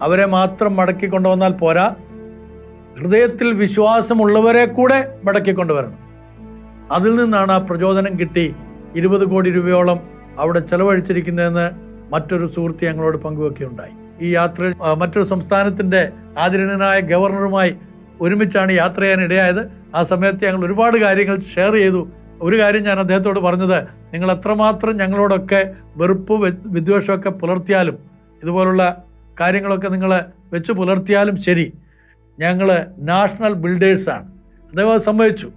അവരെ മാത്രം മടക്കി കൊണ്ടുവന്നാൽ പോരാ. ഹൃദയത്തിൽ വിശ്വാസമുള്ളവരെ കൂടെ മടക്കി കൊണ്ടുവരണം. അതിൽ നിന്നാണ് ആ പ്രചോദനം കിട്ടി. ഇരുപത് കോടി രൂപയോളം അവിടെ ചെലവഴിച്ചിരിക്കുന്നതെന്ന് മറ്റൊരു സുഹൃത്ത് ഞങ്ങളോട് പങ്കുവെക്കുകയുണ്ടായി. ഈ യാത്രയിൽ മറ്റൊരു സംസ്ഥാനത്തിന്റെ ആദരണീയനായ ഗവർണറുമായി ഒരുമിച്ചാണ് യാത്ര ചെയ്യാൻ ഇടയായത് ആ സമയത്ത് ഞങ്ങൾ ഒരുപാട് കാര്യങ്ങൾ ഷെയർ ചെയ്തു. ഒരു കാര്യം ഞാൻ അദ്ദേഹത്തോട് പറഞ്ഞത് നിങ്ങൾ എത്രമാത്രം ഞങ്ങളോടൊക്കെ വെറുപ്പ് വിദ്വേഷമൊക്കെ പുലർത്തിയാലും ഇതുപോലുള്ള കാര്യങ്ങളൊക്കെ നിങ്ങൾ വെച്ച് പുലർത്തിയാലും ശരി ഞങ്ങൾ നാഷണൽ ബിൽഡേഴ്സാണ് അദ്ദേഹം അത് സംഭവിച്ചു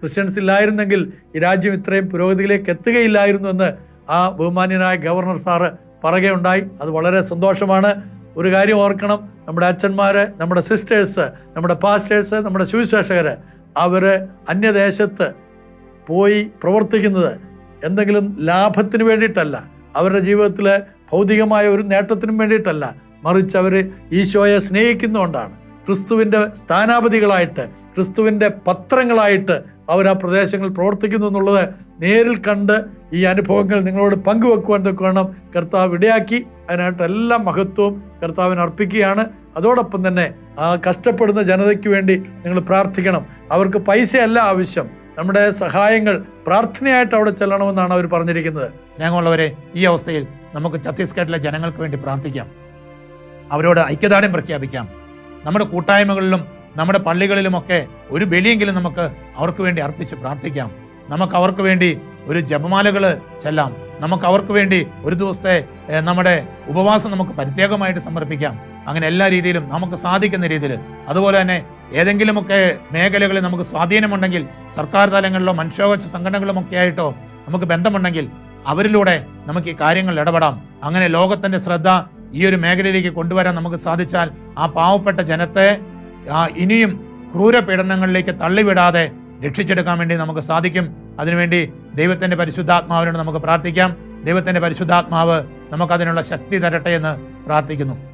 ക്രിസ്ത്യൻസ് ഇല്ലായിരുന്നെങ്കിൽ ഈ രാജ്യം ഇത്രയും പുരോഗതിയിലേക്ക് എത്തുകയില്ലായിരുന്നു എന്ന് ആ ബഹുമാന്യനായ ഗവർണർ സാറ് പറയുകയുണ്ടായി. അത് വളരെ സന്തോഷമാണ്. ഒരു കാര്യം ഓർക്കണം നമ്മുടെ അച്ഛന്മാർ നമ്മുടെ സിസ്റ്റേഴ്സ് നമ്മുടെ പാസ്റ്റേഴ്സ് നമ്മുടെ സുവിശേഷകർ അവർ അന്യദേശത്ത് പോയി പ്രവർത്തിക്കുന്നത് എന്തെങ്കിലും ലാഭത്തിന് വേണ്ടിയിട്ടല്ല അവരുടെ ജീവിതത്തിലെ ഭൗതികമായ ഒരു നേട്ടത്തിനും വേണ്ടിയിട്ടല്ല. മറിച്ച് അവർ ഈശോയെ സ്നേഹിക്കുന്നതുകൊണ്ടാണ്. ക്രിസ്തുവിന്റെ സ്ഥാനാപതികളായിട്ട് ക്രിസ്തുവിന്റെ പത്രങ്ങളായിട്ട് അവർ ആ പ്രദേശങ്ങളിൽ പ്രവർത്തിക്കുന്നു എന്നുള്ളത് നേരിൽ കണ്ട് ഈ അനുഭവങ്ങൾ നിങ്ങളോട് പങ്കുവെക്കുവാൻ വേണം. കർത്താവ് ഇടയാക്കി അതിനായിട്ട് എല്ലാ മഹത്വവും കർത്താവിന് അർപ്പിക്കുകയാണ്. അതോടൊപ്പം തന്നെ ആ കഷ്ടപ്പെടുന്ന ജനതയ്ക്ക് വേണ്ടി നിങ്ങൾ പ്രാർത്ഥിക്കണം. അവർക്ക് പൈസയല്ല ആവശ്യം. നമ്മുടെ സഹായങ്ങൾ പ്രാർത്ഥനയായിട്ട് അവിടെ ചെല്ലണമെന്നാണ് അവർ പറഞ്ഞിരിക്കുന്നത്. സ്നേഹമുള്ളവരെ ഈ അവസ്ഥയിൽ നമുക്ക് ഛത്തീസ്ഗഡിലെ ജനങ്ങൾക്ക് വേണ്ടി പ്രാർത്ഥിക്കാം. അവരോട് ഐക്യദാർഢ്യം പ്രഖ്യാപിക്കാം. നമ്മുടെ കൂട്ടായ്മകളിലും നമ്മുടെ പള്ളികളിലുമൊക്കെ ഒരു ബലിയെങ്കിലും നമുക്ക് അവർക്ക് വേണ്ടി അർപ്പിച്ച് പ്രാർത്ഥിക്കാം. നമുക്ക് അവർക്ക് വേണ്ടി ഒരു ജപമാലകൾ ചെല്ലാം. നമുക്ക് അവർക്ക് വേണ്ടി ഒരു ദിവസത്തെ നമ്മുടെ ഉപവാസം നമുക്ക് പ്രത്യേകമായിട്ട് സമർപ്പിക്കാം. അങ്ങനെ എല്ലാ രീതിയിലും നമുക്ക് സാധിക്കുന്ന രീതിയിൽ. അതുപോലെ തന്നെ ഏതെങ്കിലുമൊക്കെ മേഖലകളിൽ നമുക്ക് സ്വാധീനമുണ്ടെങ്കിൽ സർക്കാർ തലങ്ങളിലോ മനുഷ്യാവകാശ സംഘടനകളുമൊക്കെ ആയിട്ടോ നമുക്ക് ബന്ധമുണ്ടെങ്കിൽ അവരിലൂടെ നമുക്ക് ഈ കാര്യങ്ങൾ ഇടപെടാം. അങ്ങനെ ലോകത്തിന്റെ ശ്രദ്ധ ഈ ഒരു മേഖലയിലേക്ക് കൊണ്ടുവരാൻ നമുക്ക് സാധിച്ചാൽ ആ പാവപ്പെട്ട ജനത്തെ ഇനിയും ക്രൂരപീഡനങ്ങളിലേക്ക് തള്ളിവിടാതെ രക്ഷിച്ചെടുക്കാൻ വേണ്ടി നമുക്ക് സാധിക്കും. അതിനുവേണ്ടി ദൈവത്തിന്റെ പരിശുദ്ധാത്മാവിനോട് നമുക്ക് പ്രാർത്ഥിക്കാം. ദൈവത്തിന്റെ പരിശുദ്ധാത്മാവ് നമുക്കതിനുള്ള ശക്തി തരട്ടെ എന്ന് പ്രാർത്ഥിക്കുന്നു.